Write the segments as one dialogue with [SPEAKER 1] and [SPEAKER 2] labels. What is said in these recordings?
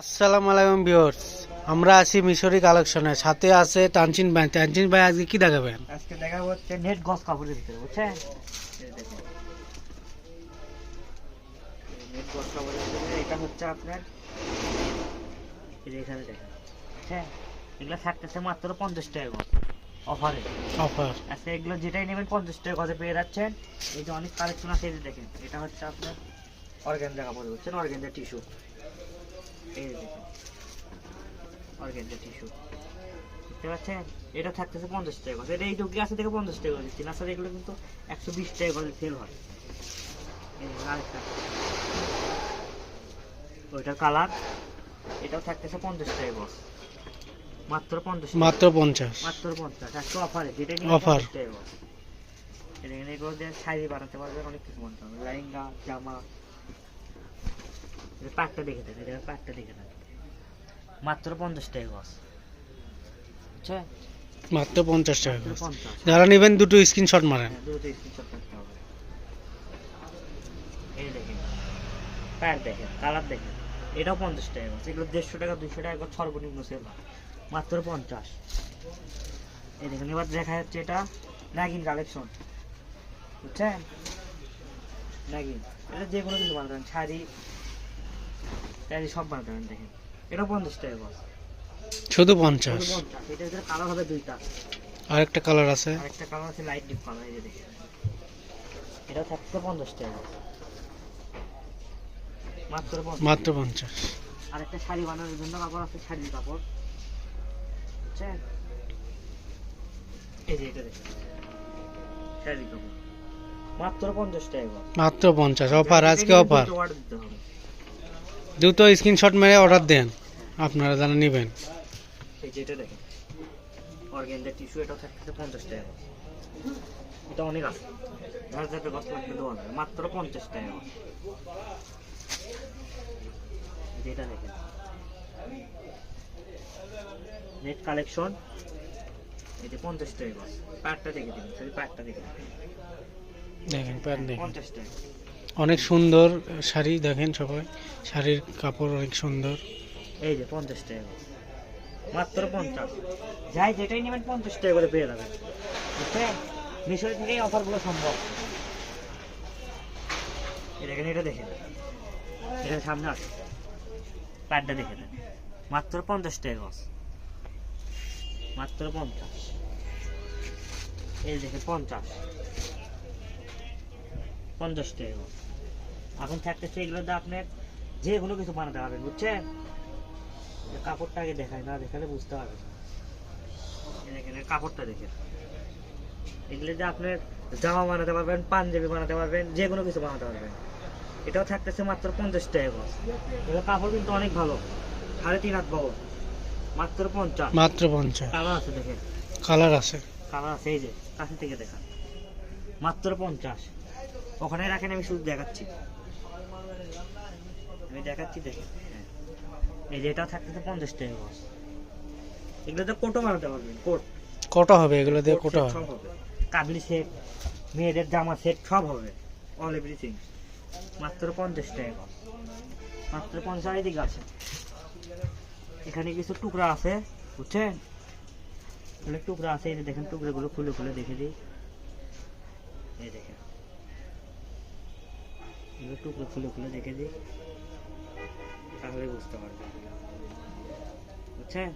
[SPEAKER 1] আসসালামু আলাইকুম ভিউয়ার্স আমরা আছি মিশরি কালেকশনে সাথে আছে টানচিন ভাই। টানচিন ভাই আজকে কি দেখাবেন?
[SPEAKER 2] আজকে দেখা হচ্ছে নেট গস কাপড়ের ভিতরে বুঝছেন? নেট গস কাপড়ের ভিতরে এটা হচ্ছে আপনার এখানে দেখেন হ্যাঁ এগুলো থাকতেছে মাত্র পঞ্চাশ টাকা অফারে।
[SPEAKER 1] অফার।
[SPEAKER 2] আজকে এগুলো যেটাই নেবেন পঞ্চাশ টাকা গজে পেয়ে যাচ্ছেন। এই যে অনেক কালেকশন আছে এই দেখেন এটা হচ্ছে আপনার অর্গ্যানজা কাপড় বুঝছেন? Organza tissue. এই যে দেখেন। টিস্যু দেখতে পাচ্ছেন? এটা থাকতেছে পঞ্চাশ টাকা করে এটা এই টুকি আছে থেকে পঞ্চাশ টাকা করে দিচ্ছি। না এগুলো কিন্তু একশো বিশ টাকা করে সেল হয়। আরেকটা। ওইটার কালার এটাও থাকতেছে পঞ্চাশ টাকা বস মাত্র পঞ্চাশ
[SPEAKER 1] মাত্র পঞ্চাশ।
[SPEAKER 2] মাত্র পঞ্চাশ। একশো অফারে যেটা অফার এটা এখানে এগুলো দিয়ে শাড়ি বানাতে পারবে অনেক কিছু বানাতে পারবে লেহেঙ্গা জামা। পাটটা দেখে দেন এটা পাটটা দেখে দেন। মাত্র পঞ্চাশ টাকা গছ। বুঝছেন?
[SPEAKER 1] মাত্র পঞ্চাশ টাকা যারা নেবেন দুটো স্ক্রিনশট মারেন।
[SPEAKER 2] হ্যাঁ, দুটো স্ক্রিনশট করতে হবে। এই দেখেন প্যান্ট দেখেন কালার দেখেন। এটাও পঞ্চাশ টাকা গছ। এগুলো দেড়শো টাকা দুইশো টাকা করে সর্বনিম্ন সেল মাত্র পঞ্চাশ। এই দেখেন এবার দেখা যাচ্ছে এটা নাগিন কালেকশন বুঝছেন? নাগিন। এটা যে কোনো কিছু বানাতে পারেন শাড়ি শাড়ি সব বানাতে পারেন দেখেন। এটা পঞ্চাশ টাকা গছ
[SPEAKER 1] শুধু পঞ্চাশ?
[SPEAKER 2] এটার ভিতরে কালার হবে দুইটা।
[SPEAKER 1] আরেকটা কালার আছে?
[SPEAKER 2] আরেকটা কালার আছে লাইট ডিপ কালার এই যে দেখেন। এটা থাকছে পঞ্চাশ টাকা মাত্র পঞ্চাশ।
[SPEAKER 1] মাত্র পঞ্চাশ।
[SPEAKER 2] আরেকটা শাড়ি বানানোর জন্য কাপড় আছে শাড়ির কাপড়। বুঝছেন? এই যে এটা দেখেন। শাড়ির কাপড়। মাত্র পঞ্চাশ টাকা
[SPEAKER 1] মাত্র পঞ্চাশ। অফার আজকে অফার।
[SPEAKER 2] কিন্তু দিতে হবে।
[SPEAKER 1] দুটো স্ক্রিনশট মেরে অর্ডার দেন। আপনারা যারা নেবেন।
[SPEAKER 2] এই যে এটা দেখেন। অর্গেন্ডা টিস্যু পঞ্চাশ টাকা। এটা অনেক আছে। যার যাতে গছ লাগবে দেওয়া যাবে। মাত্র পঞ্চাশ টাকা। যেটা দেখেন। নেট কালেকশন এই যে পঞ্চাশ টাকা গজ। দেখে দিন। শুধু প্যাডটা দেখে
[SPEAKER 1] দেখেন প্যান্ট দেখেন।
[SPEAKER 2] পঞ্চাশ টাকা।
[SPEAKER 1] অনেক সুন্দর শাড়ি দেখেন সবাই। শাড়ির কাপড় অনেক সুন্দর।
[SPEAKER 2] এই যে পঞ্চাশ টাকা মাত্র পঞ্চাশ। যাই, যেটাই নেবেন পঞ্চাশ টাকা করে পেয়ে যাবেন। বুঝছেন মিশরি থেকেই অফারগুলো সম্ভব। দেখেন, এটা দেখেন। এখানে সামনে আছে প্যাডটা দেখে দেন মাত্র পঞ্চাশ টাকা গজ। মাত্র পঞ্চাশ। এই দেখেন, পঞ্চাশ। পঞ্চাশ টাকা। এখন থাকতেছে এগুলোতে আপনার যে কোনো কিছু বানাতে পারবেন বুঝছেন? এই কাপড়টা আগে দেখায় না দেখালে বুঝতে পারবেন দেখেন কাপড়টা দেখেন। এগুলো যে আপনার জামা বানাতে পারবেন পাঞ্জাবি বানাতে পারবেন যে কোনো কিছু বানাতে পারবেন। এটাও থাকতেছে মাত্র পঞ্চাশ টাকা গজ এগুলো কাপড় কিন্তু অনেক ভালো। সাড়ে তিন হাত বহর মাত্র পঞ্চাশ।
[SPEAKER 1] মাত্র পঞ্চাশ।
[SPEAKER 2] কালার আছে দেখেন।
[SPEAKER 1] কালার আছে।
[SPEAKER 2] কালার আছে এই যে কাছে থেকে দেখান। মাত্র পঞ্চাশ। ওখানে রাখেন আমি শুধু দেখাচ্ছি। আমি দেখাচ্ছি দেখেন হ্যাঁ। এই যে এটা থাকতেছে পঞ্চাশ টাকা গজ এগুলো তো কোটো বানাতে পারবেন কোট।
[SPEAKER 1] কটা হবে এগুলো দিয়ে
[SPEAKER 2] কোট
[SPEAKER 1] হবে।
[SPEAKER 2] কাবলি সেট মেয়েদের জামা সেট সব হবে। অল এভরিথিং মাত্র পঞ্চাশ টাকা। মাত্র পঞ্চাশ দিকে আছে। এখানে কিছু টুকরা আছে বুঝছেন? টুকরা আছে এই দেখেন টুকরাগুলো খুলে খুলে দেখে দিই। এই দেখেন। এগুলো টুকরো খুলে খুলে দেখে দিই। তাহলে বুঝতে পারবেন বুঝছেন?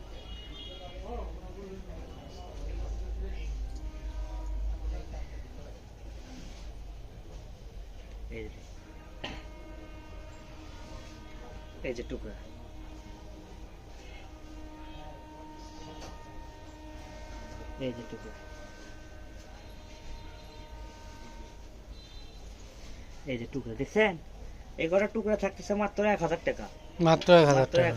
[SPEAKER 2] এই যে। এই যে টুকরা। এই যে টুকরা। এই যে টুকরা দেখছেন? এই কটা টুকরা থাকতেছে মাত্র এক হাজার টাকা।
[SPEAKER 1] মাত্র এক হাজার টাকা।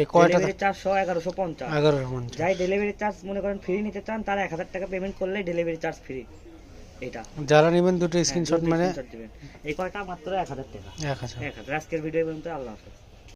[SPEAKER 1] এই কয়টা
[SPEAKER 2] চারশো এগারোশো পঞ্চাশ।
[SPEAKER 1] এগারোশো পঞ্চাশ।
[SPEAKER 2] যাই ডেলিভারি চার্জ মনে করেন ফ্রি নিতে চান তারা এক হাজার টাকা পেমেন্ট করলে ডেলিভারি চার্জ ফ্রি এটা।
[SPEAKER 1] যারা নেবেন দুটো
[SPEAKER 2] হ্যাঁ,
[SPEAKER 1] স্ক্রিনশট মানে
[SPEAKER 2] screenshot দিবেন। এই কয়টা? মাত্র এক হাজার টাকা।
[SPEAKER 1] এক হাজার।
[SPEAKER 2] এক হাজার। আজকের ভিডিও পর্যন্ত আল্লাহ হাফেজ।